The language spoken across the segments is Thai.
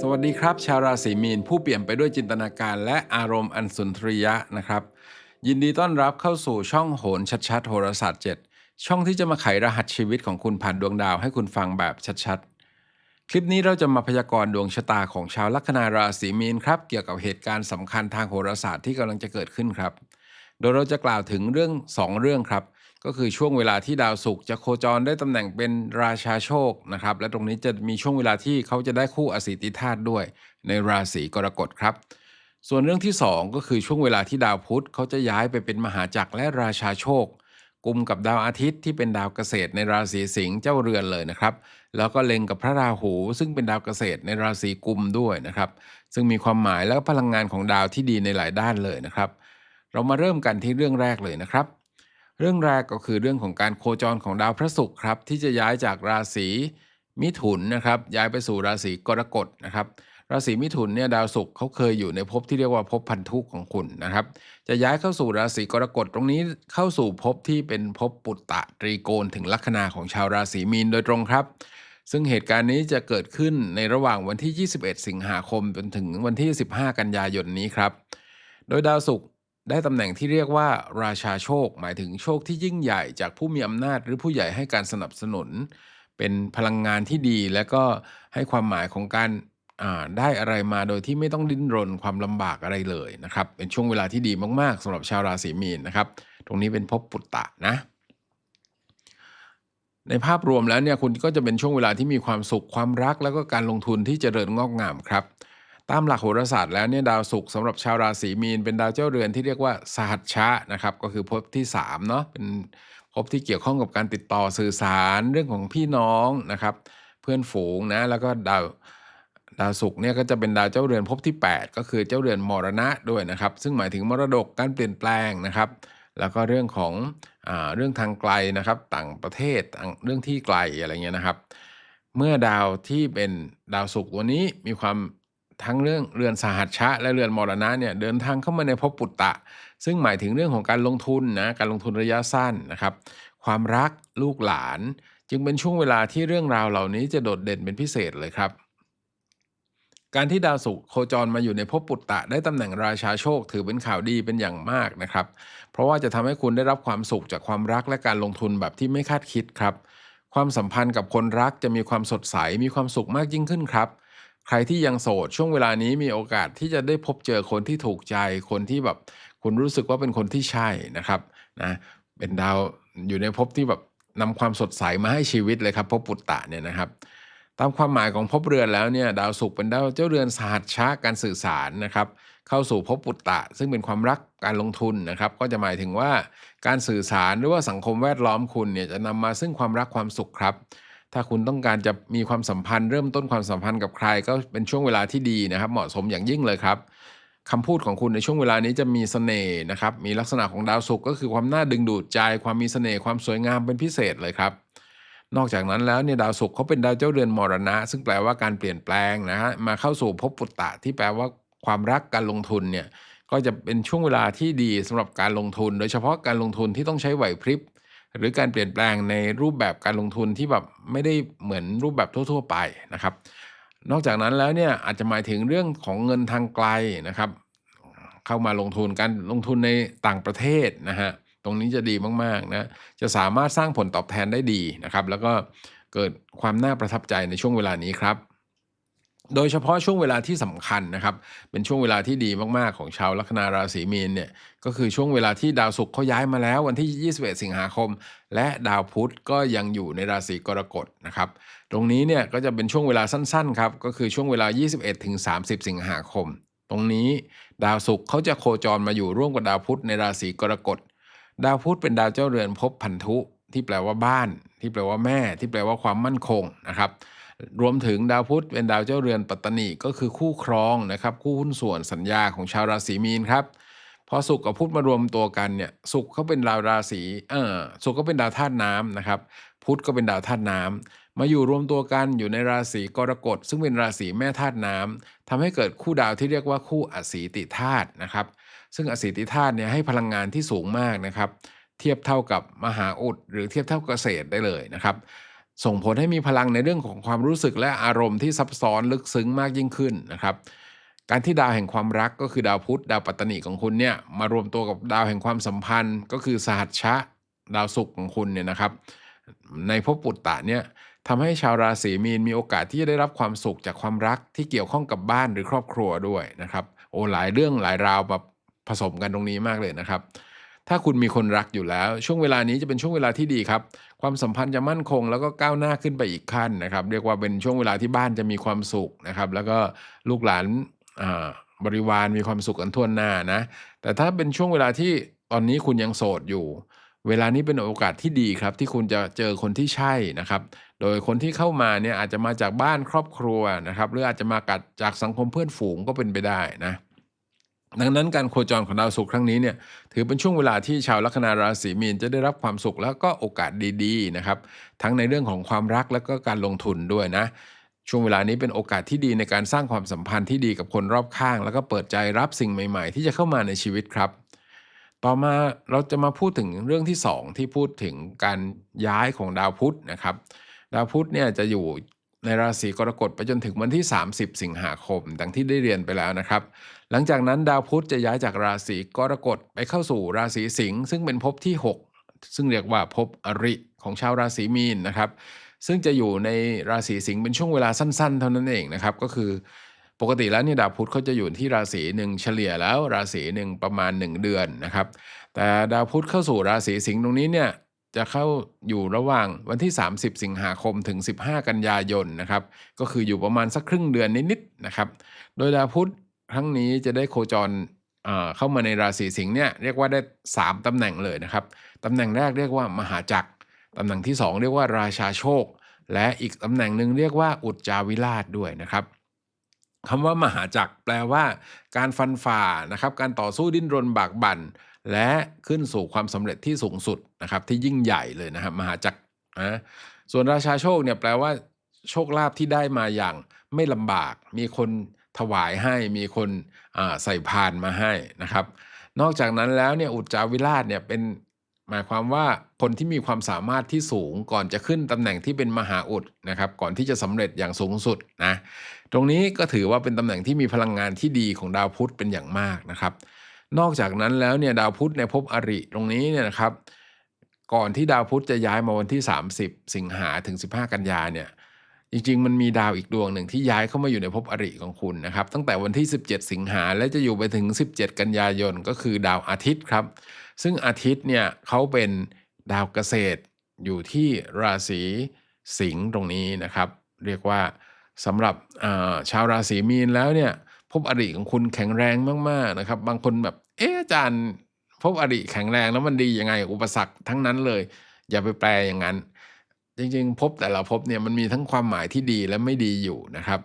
สวัสดีครับ ชาวราศีมีนผู้เปลี่ยนไปด้วยจินตนาการและอารมณ์อันสุนทรียะนะครับ ยินดีต้อนรับเข้าสู่ช่องโหนชัดๆโหราศาสตร์7ช่องที่จะมาไขรหัสชีวิตของคุณผ่านดวงดาวให้คุณฟังแบบชัดๆ คลิปนี้เราจะมาพยากรณ์ดวงชะตาของชาวลัคนาราศีมีนครับเกี่ยวกับเหตุการณ์สำคัญทางโหราศาสตร์ที่กำลังจะเกิดขึ้นครับ โดยเราจะกล่าวถึงเรื่อง 2 เรื่องครับ ก็คือช่วงเวลาที่ดาวศุกร์จะโคจรได้ตำแหน่งเป็นราชาโชคนะครับ และตรงนี้จะมีช่วงเวลาที่เขาจะได้คู่อสิติธาตุด้วย ในราศีกรกฎครับ ส่วนเรื่องที่ 2 ก็คือช่วงเวลาที่ดาวพุธเขาจะย้ายไปเป็นมหาจักรและราชาโชคกุมกับดาวอาทิตย์ที่เป็นดาวเกษตรในราศีสิงห์เจ้าเรือนเลยนะครับ แล้วก็เล็งกับพระราหู ซึ่งเป็นดาวเกษตรในราศีกุมด้วยนะครับ ซึ่งมีความหมายและพลังงานของดาวที่ดีในหลายด้านเลยนะครับ เรามาเริ่มกันที่เรื่องแรกเลยนะครับ เรื่องแรกก็คือเรื่องของการโคจรของดาวพระศุกร์ครับ ที่จะย้ายจากราศีมิถุนนะครับย้ายไปสู่ราศีกรกฎนะครับราศีมิถุนเนี่ยดาวศุกร์เขาเคยอยู่ในภพที่เรียกว่าภพพันธุของคุณนะครับ จะย้ายเข้าสู่ราศีกรกฎตรงนี้เข้าสู่ภพที่เป็นภพปุตตะตรีโกณถึงลัคนาของชาวราศีมีนโดยตรงครับ ซึ่งเหตุการณ์นี้จะเกิดขึ้นในระหว่างวันที่ 21 สิงหาคมจนถึงวันที่ 15 กันยายนนี้ครับ โดยดาวศุกร์ ได้ตำแหน่งที่เรียกว่า ราชาโชค หมายถึงโชคที่ยิ่งใหญ่จากผู้มีอำนาจหรือผู้ใหญ่ให้การสนับสนุน เป็นพลังงานที่ดี และก็ให้ความหมายของการได้อะไรมาโดยที่ไม่ต้องดิ้นรนความลำบากอะไรเลยนะครับ เป็นช่วงเวลาที่ดีมากๆสำหรับชาวราศีมีนนะครับ ตรงนี้เป็นภพปุตตะนะ ในภาพรวมแล้วเนี่ยคุณก็จะเป็นช่วงเวลาที่มีความสุขความรัก แล้วก็การลงทุนที่เจริญงอกงามครับ ตามหลักโหราศาสตร์แล้วเนี่ยดาวศุกร์สำหรับชาวราศีมีน เป็นดาวเจ้าเรือนที่เรียกว่าสหัชชะนะครับก็คือภพที่3เนาะเป็นภพที่เกี่ยวข้องกับการติดต่อสื่อสารเรื่องของพี่น้องนะครับ เพื่อนฝูงนะแล้วก็ดาวดาวศุกร์เนี่ยก็จะเป็นดาวเจ้าเรือนภพที่ 8 ก็คือเจ้าเรือนมรณะด้วยนะครับ ซึ่งหมายถึงมรดกการเปลี่ยนแปลงนะครับ แล้วก็เรื่องของอเรื่องทางไกลนะครับ ต่างประเทศเรื่องที่ไกลอะไรเงี้ยนะครับ เมื่อดาวที่เป็นดาวศุกร์ตัวนี้มีความ ทั้งเรื่องเรือนสหัชชะ และเรือนมรณะเนี่ยเดินทางเข้ามาในภพปุตตะ ซึ่งหมายถึงเรื่องของการลงทุนนะการลงทุนระยะสั้นนะครับ ความรักลูกหลาน จึงเป็นช่วงเวลาที่เรื่องราวเหล่านี้จะโดดเด่นเป็นพิเศษเลยครับ การที่ดาวศุกร์โคจรมาอยู่ในภพปุตตะ ได้ตำแหน่งราชาโชคถือเป็นข่าวดีเป็นอย่างมากนะครับ เพราะว่าจะทำให้คุณได้รับความสุขจากความรักและการลงทุนแบบที่ไม่คาดคิดครับ ความสัมพันธ์กับคนรักจะมีความสดใสมีความสุขมากยิ่งขึ้นครับ ใครที่ยังโสดช่วงเวลานี้มีโอกาสที่จะได้พบเจอคนที่ถูกใจคนที่แบบคุณรู้สึกว่าเป็นคนที่ใช่นะครับนะเป็นดาวอยู่ในภพที่แบบนำความสดใสมาให้ชีวิตเลยครับภพปุตตะเนี่ยนะครับ ตามความหมายของภพเรือนแล้วเนี่ยดาวศุกร์เป็นดาวเจ้าเรือนสหัสชาการสื่อสารนะครับ เข้าสู่ภพปุตตะ ซึ่งเป็นความรักการลงทุนนะครับ ก็จะหมายถึงว่าการสื่อสารหรือว่าสังคมแวดล้อมคุณเนี่ยจะนำมาซึ่งความรักความสุขครับ ถ้าคุณต้องการจะมีความสัมพันธ์ เริ่มต้นความสัมพันธ์กับใคร ก็เป็นช่วงเวลาที่ดีนะครับ เหมาะสมอย่างยิ่งเลยครับคำพูดของคุณในช่วงเวลานี้จะมีสเสน่ห์นะครับ มีลักษณะของดาวศุกร์ก็คือความน่าดึงดูดใจ ความมีสเสน่ห์ความสวยงามเป็นพิเศษเลยครับ นอกจากนั้นแล้วเนี่ยดาวศุกร์เขาเป็นดาวเจ้าเรือนมรณะ ซึ่งแปลว่าการเปลี่ยนแปลงนะฮะมาเข้าสู่ภพปุตตะที่แปลว่าความรักการลงทุนเนี่ยก็จะเป็นช่วงเวลาที่ดีสำหรับการลงทุน โดยเฉพาะการลงทุนที่ต้องใช้ไหวพริบ หรือการเปลี่ยนแปลงในรูปแบบการลงทุนที่แบบไม่ได้เหมือนรูปแบบทั่ว ๆ ไปนะครับ นอกจากนั้นแล้วเนี่ยอาจจะหมายถึงเรื่องของเงินทางไกลนะครับ เข้ามาลงทุนการลงทุนในต่างประเทศนะฮะตรงนี้จะดีมากๆนะจะสามารถสร้างผลตอบแทนได้ดีนะครับ แล้วก็เกิดความน่าประทับใจในช่วงเวลานี้ครับ โดยเฉพาะช่วงเวลาที่สำคัญนะครับ เป็นช่วงเวลาที่ดีมากๆของชาวลัคนาราศีมีนเนี่ยก็คือช่วงเวลาที่ดาวศุกร์เขาย้ายมาแล้ววันที่ 21 สิงหาคม และดาวพุธก็ยังอยู่ในราศีกรกฎนะครับ ตรงนี้เนี่ยก็จะเป็นช่วงเวลาสั้นๆครับก็คือช่วงเวลา 21 ถึง 30 สิงหาคม ตรงนี้ดาวศุกร์เขาจะโคจรมาอยู่ร่วมกับดาวพุธในราศีกรกฎดาวพุธเป็นดาวเจ้าเรือนภพพันธุที่แปลว่าบ้าน ที่แปลว่าแม่ ที่แปลว่าความมั่นคงนะครับ รวมถึงดาวพุธเป็นดาวเจ้าเรือนปัตตานีก็คือคู่ครองนะครับคู่หุ้นส่วนสัญญาของชาวราศีมีนครับพอสุขกับพุธมารวมตัวกันเนี่ยสุขเขาเป็นดาวราศีเออสุขก็เป็นดาวธาตุน้ำนะครับพุธก็เป็นดาวธาตุน้ำมาอยู่รวมตัวกันอยู่ในราศีกรกฎซึ่งเป็นราศีแม่ธาตุน้ำทำให้เกิดคู่ดาวที่เรียกว่าคู่อสีติธาตุนะครับ ซึ่งอสีติธาตุเนี่ยให้พลังงานที่สูงมากนะครับ เทียบเท่ากับมหาอุดหรือเทียบเท่ากเกษตรได้เลยนะครับ ส่งผลให้มีพลังในเรื่องของความรู้สึกและอารมณ์ที่ซับซ้อนลึกซึ้งมากยิ่งขึ้นนะครับ การที่ดาวแห่งความรักก็คือดาวพุธดาวปัตตนิของคุณเนี่ยมารวมตัวกับดาวแห่งความสัมพันธ์ ก็คือสหัชชะดาวศุกร์ของคุณเนี่ยนะครับ ในภพปุตตะเนี่ยทำให้ชาวราศีมีนมีโอกาสที่จะได้รับความสุขจากความรักที่เกี่ยวข้องกับบ้านหรือครอบครัวด้วยนะครับ โอ้หลายเรื่องหลายราวแบบผสมกันตรงนี้มากเลยนะครับ ถ้าคุณมีคนรักอยู่แล้ว ช่วงเวลานี้จะเป็นช่วงเวลาที่ดีครับ ความสัมพันธ์จะมั่นคง แล้วก็ก้าวหน้าขึ้นไปอีกขั้นนะครับ เรียกว่าเป็นช่วงเวลาที่บ้านจะมีความสุขนะครับ แล้วก็ลูกหลานบริวารมีความสุขกันทั่วหน้านะ แต่ถ้าเป็นช่วงเวลาที่ตอนนี้คุณยังโสดอยู่ เวลานี้เป็นโอกาสที่ดีครับ ที่คุณจะเจอคนที่ใช่นะครับ โดยคนที่เข้ามาเนี่ยอาจจะมาจากบ้านครอบครัวนะครับ หรืออาจจะมากัดจากสังคมเพื่อนฝูงก็เป็นไปได้นะ ดังนั้นการโคจรของดาวศุกร์ครั้งนี้เนี่ยถือเป็นช่วงเวลาที่ชาวลัคนาราศีมีนจะได้รับความสุขแล้วก็โอกาสดีๆนะครับทั้งในเรื่องของความรักแล้วก็การลงทุนด้วยนะ ช่วงเวลานี้เป็นโอกาสที่ดีในการสร้างความสัมพันธ์ที่ดีกับคนรอบข้าง แล้วก็เปิดใจรับสิ่งใหม่ ๆ ที่จะเข้ามาในชีวิตครับ ต่อมาเราจะมาพูดถึงเรื่องที่ 2 ที่พูดถึงการย้ายของดาวพุธนะครับ ดาวพุธเนี่ยจะอยู่ ในราศีกรกฎไปจนถึงวันที่ 30 สิงหาคม ดังที่ได้เรียนไปแล้วนะครับ หลังจากนั้นดาวพุธจะย้ายจากราศีกรกฎไปเข้าสู่ราศีสิงห์ซึ่งเป็นภพที่ 6 ซึ่งเรียกว่าภพอริของชาวราศีมีนนะครับ ซึ่งจะอยู่ในราศีสิงห์เป็นช่วงเวลาสั้นๆ เท่านั้นเองนะครับ ก็คือปกติแล้วเนี่ยดาวพุธเขาจะอยู่ที่ราศีหนึ่งเฉลี่ยแล้วราศีหนึ่งประมาณ 1 เดือนนะครับ แต่ดาวพุธเข้าสู่ราศีสิงห์ตรงนี้เนี่ย จะเข้าอยู่ระหว่างวันที่ 30 สิงหาคมถึง 15 กันยายนนะครับ ก็คืออยู่ประมาณสักครึ่งเดือนนิดๆนะครับ โดยดาวพุธครั้งนี้จะได้โคจรเข้ามาในราศีสิงห์เนี่ยเรียกว่าได้ 3 ตำแหน่งเลยนะครับ ตำแหน่งแรกเรียกว่ามหาจักรตำแหน่งที่ 2 เรียกว่าราชาโชค และอีกตำแหน่งหนึ่งเรียกว่าอุจจาวิราชด้วยนะครับคำว่ามหาจักรแปลว่า การฟันฝ่านะครับ การต่อสู้ดิ้นรนบากบั่น และขึ้นสู่ความสำเร็จที่สูงสุดนะครับที่ยิ่งใหญ่เลยนะครับมหาจักรนะส่วนราชาโชคเนี่ยแปลว่าโชคลาภที่ได้มาอย่างไม่ลำบาก มีคนถวายให้มีคนใส่พานมาให้นะครับ นอกจากนั้นแล้วเนี่ยอุจจาวิราชเนี่ยเป็นหมายความว่าคนที่มีความสามารถที่สูงก่อนจะขึ้นตำแหน่งที่เป็นมหาอุดนะครับก่อนที่จะสำเร็จอย่างสูงสุดนะตรงนี้ก็ถือว่าเป็นตำแหน่งที่มีพลังงานที่ดีของดาวพุธเป็นอย่างมากนะครับ นอกจากนั้นแล้วเนี่ยดาวพุธในภพอริตรงนี้เนี่ยนะครับ ก่อนที่ดาวพุธจะย้ายมาวันที่ 30 สิงหาถึง 15 กันยาเนี่ยจริงๆ มันมีดาวอีกดวงหนึ่งที่ย้ายเข้ามาอยู่ในภพอริของคุณนะครับ ตั้งแต่วันที่ 17 สิงหาและจะอยู่ไปถึง 17 กันยายนก็คือดาวอาทิตย์ครับ ซึ่งอาทิตย์เนี่ยเขาเป็นดาวเกษตรอยู่ที่ราศีสิงห์ตรงนี้นะครับ เรียกว่าสำหรับชาวราศีมีนแล้วเนี่ย ภพอริของคุณแข็งแรงมากๆนะครับ บางคนแบบ เอออาจารย์ภพอริแข็งแรงแล้วมันดียังไง อุปสรรคทั้งนั้นเลย อย่าไปแปลอย่างนั้น จริงๆภพแต่ละภพเนี่ยมันมีทั้งความหมายที่ดีและไม่ดีอยู่นะครับ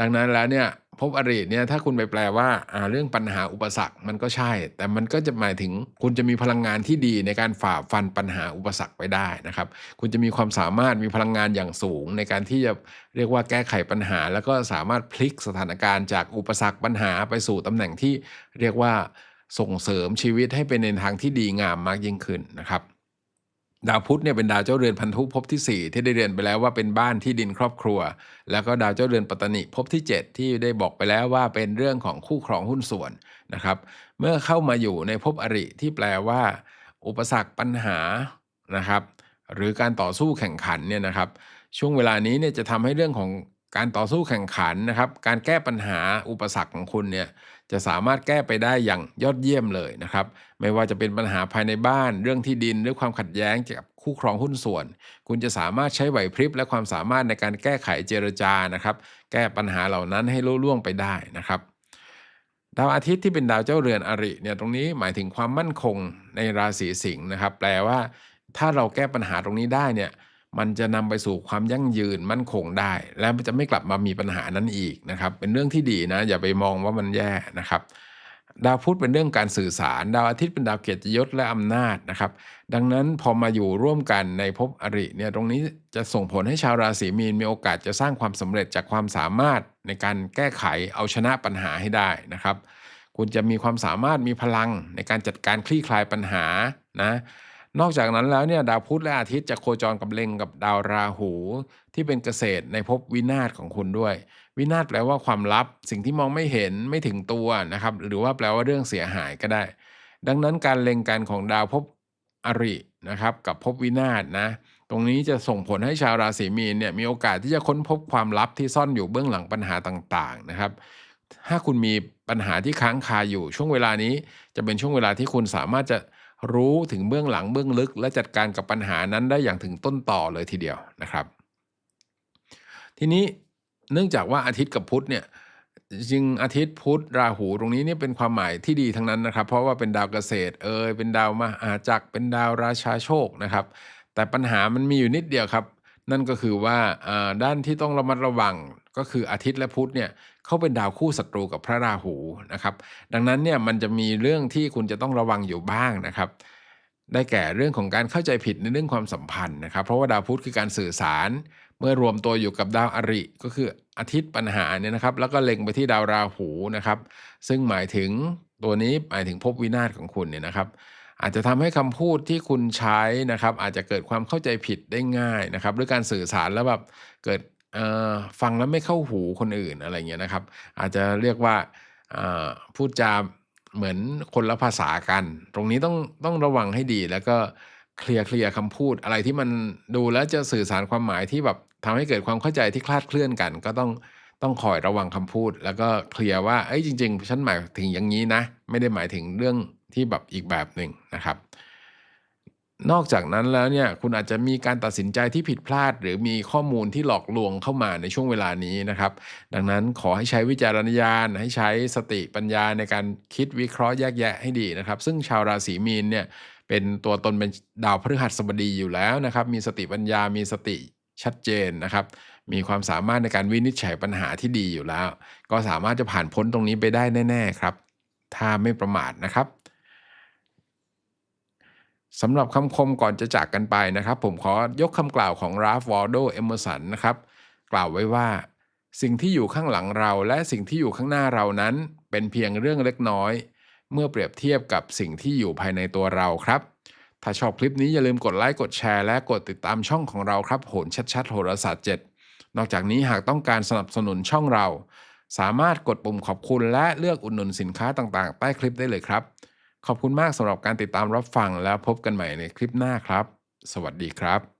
ดังนั้นแล้วเนี่ย ภพอริเนี่ยถ้าคุณไปแปลว่าอ่าเรื่องปัญหาอุปสรรคมันก็ใช่ แต่มันก็จะหมายถึงคุณจะมีพลังงานที่ดีในการฝ่าฟันปัญหาอุปสรรคไปได้นะครับ คุณจะมีความสามารถมีพลังงานอย่างสูง ในการที่จะเรียกว่าแก้ไขปัญหา แล้วก็สามารถพลิกสถานการณ์จากอุปสรรคปัญหาไปสู่ตำแหน่งที่เรียกว่าส่งเสริมชีวิตให้เป็นในทางที่ดีงามมากยิ่งขึ้นนะครับ ดาวพุธเนี่ยเป็นดาวเจ้าเรือนพันธุภพที่ 4 ที่ได้เรียนไปแล้วว่าเป็นบ้านที่ดินครอบครัว แล้วก็ดาวเจ้าเรือนปัตตนิภพที่ 7 ที่ได้บอกไปแล้วว่าเป็นเรื่องของคู่ครองหุ้นส่วนนะครับ เมื่อเข้ามาอยู่ในภพอริที่แปลว่า อุปสรรคปัญหานะครับ หรือการต่อสู้แข่งขันเนี่ยนะครับ ช่วงเวลานี้เนี่ยจะทำให้เรื่องของการต่อสู้แข่งขันนะครับ การแก้ปัญหาอุปสรรคของคุณเนี่ย จะสามารถแก้ไปได้อย่างยอดเยี่ยมเลยนะครับ ไม่ว่าจะเป็นปัญหาภายในบ้าน เรื่องที่ดินหรือความขัดแย้งกับคู่ครองหุ้นส่วน คุณจะสามารถใช้ไหวพริบและความสามารถในการแก้ไขเจรจานะครับ แก้ปัญหาเหล่านั้นให้ลุล่วงไปได้นะครับดาวอาทิตย์ที่เป็นดาวเจ้าเรือนอริเนี่ยตรงนี้หมายถึงความมั่นคงในราศีสิงห์นะครับ แปลว่า ถ้าเราแก้ปัญหาตรงนี้ได้เนี่ย มันจะนำไปสู่ความยั่งยืนมั่นคงได้ และมันจะไม่กลับมามีปัญหานั้นอีกนะครับ เป็นเรื่องที่ดีนะ อย่าไปมองว่ามันแย่นะครับ ดาวพุธเป็นเรื่องการสื่อสาร ดาวอาทิตย์เป็นดาวเกียรติยศและอำนาจนะครับ ดังนั้นพอมาอยู่ร่วมกันในภพอริเนี่ยตรงนี้จะส่งผลให้ชาวราศีมีนมีโอกาสจะสร้างความสำเร็จจากความสามารถในการแก้ไขเอาชนะปัญหาให้ได้นะครับ คุณจะมีความสามารถมีพลังในการจัดการคลี่คลายปัญหานะ นอกจากนั้นแล้วเนี่ยดาวพุธและอาทิตย์จะโคจรกับเล็งกับดาวราหู ที่เป็นเกษตรในภพวินาศของคุณด้วย วินาศแปลว่าความลับ สิ่งที่มองไม่เห็นไม่ถึงตัวนะครับหรือว่าแปลว่าเรื่องเสียหายก็ได้ ดังนั้นการเล็งกันของดาวภพอรินะครับกับภพวินาศนะตรงนี้จะส่งผลให้ชาวราศีมีนเนี่ยมีโอกาสที่จะค้นพบความลับที่ซ่อนอยู่เบื้องหลังปัญหาต่างๆนะครับ ถ้าคุณมีปัญหาที่ค้างคาอยู่ช่วงเวลานี้จะเป็นช่วงเวลาที่คุณสามารถจะ รู้ถึงเบื้องหลังเบื้องลึก และจัดการกับปัญหานั้นได้อย่างถึงต้นต่อเลยทีเดียวนะครับ ทีนี้เนื่องจากว่าอาทิตย์กับพุธเนี่ยจริงอาทิตย์พุธราหูตรงนี้เนี่ยเป็นความหมายที่ดีทั้งนั้นนะครับ เพราะว่าเป็นดาวเกษตรเอยเป็นดาวมหาจักรเป็นดาวราชาโชคนะครับ แต่ปัญหามันมีอยู่นิดเดียวครับ นั่นก็คือว่าด้านที่ต้องระมัดระวัง ก็คืออาทิตย์และพุธเนี่ยเขาเป็นดาวคู่ศัตรูกับพระราหูนะครับดังนั้นเนี่ยมันจะมีเรื่องที่คุณจะต้องระวังอยู่บ้างนะครับ ได้แก่เรื่องของการเข้าใจผิดในเรื่องความสัมพันธ์นะครับ เพราะว่าดาวพุธคือการสื่อสาร เมื่อรวมตัวอยู่กับดาวอริ ก็คืออาทิตย์ปัญหาเนี่ยนะครับ แล้วก็เล็งไปที่ดาวราหูนะครับ ซึ่งหมายถึงตัวนี้หมายถึงภพวินาศของคุณเนี่ยนะครับอาจจะทำให้คำพูดที่คุณใช้นะครับ อาจจะเกิดความเข้าใจผิดได้ง่ายนะครับด้วยการสื่อสารแล้วแบบเกิด ฟังแล้วไม่เข้าหูคนอื่นอะไรเงี้ยนะครับ อาจจะเรียกว่าพูดจาเหมือนคนละภาษากัน ตรงนี้ต้องต้องระวังให้ดีแล้วก็เคลียร์เคลียร์คำพูดอะไรที่มันดูแล้วจะสื่อสารความหมายที่แบบทำให้เกิดความเข้าใจที่คลาดเคลื่อนกัน ก็ต้องต้องคอยระวังคำพูด แล้วก็เคลียร์ว่าเอ้ยจริง ๆ ฉันหมายถึงอย่างนี้นะ ไม่ได้หมายถึงเรื่องที่แบบอีกแบบหนึ่งนะครับ นอกจากนั้นแล้วเนี่ยคุณอาจจะมีการตัดสินใจที่ผิดพลาด หรือมีข้อมูลที่หลอกลวงเข้ามาในช่วงเวลานี้นะครับ ดังนั้นขอให้ใช้วิจารณญาณ ให้ใช้สติปัญญาในการคิดวิเคราะห์แยกแยะให้ดีนะครับ ซึ่งชาวราศีมีนเนี่ยเป็นตัวตนเป็นดาวพฤหัสบดีอยู่แล้วนะครับ มีสติปัญญา มีสติชัดเจนนะครับ มีความสามารถในการวินิจฉัยปัญหาที่ดีอยู่แล้ว ก็สามารถจะผ่านพ้นตรงนี้ไปได้แน่ ๆ ครับ ถ้าไม่ประมาทนะครับ สำหรับคำคมก่อนจะจากกันไปนะครับ ผมขอยกคำกล่าวของราฟวอลโดเอมเมอร์สันนะครับกล่าวไว้ว่า สิ่งที่อยู่ข้างหลังเราและสิ่งที่อยู่ข้างหน้าเรานั้น เป็นเพียงเรื่องเล็กน้อย เมื่อเปรียบเทียบกับสิ่งที่อยู่ภายในตัวเราครับ ถ้าชอบคลิปนี้อย่าลืมกดไลค์กดแชร์และกดติดตามช่องของเราครับโหนชัดๆโหราศาสตร์7นอกจากนี้หากต้องการสนับสนุนช่องเรา สามารถกดปุ่มขอบคุณและเลือกอุดหนุนสินค้าต่างๆ ใต้คลิปได้เลยครับ ขอบคุณมากสำหรับการติดตามรับฟังแล้วพบกันใหม่ในคลิปหน้าครับ สวัสดีครับ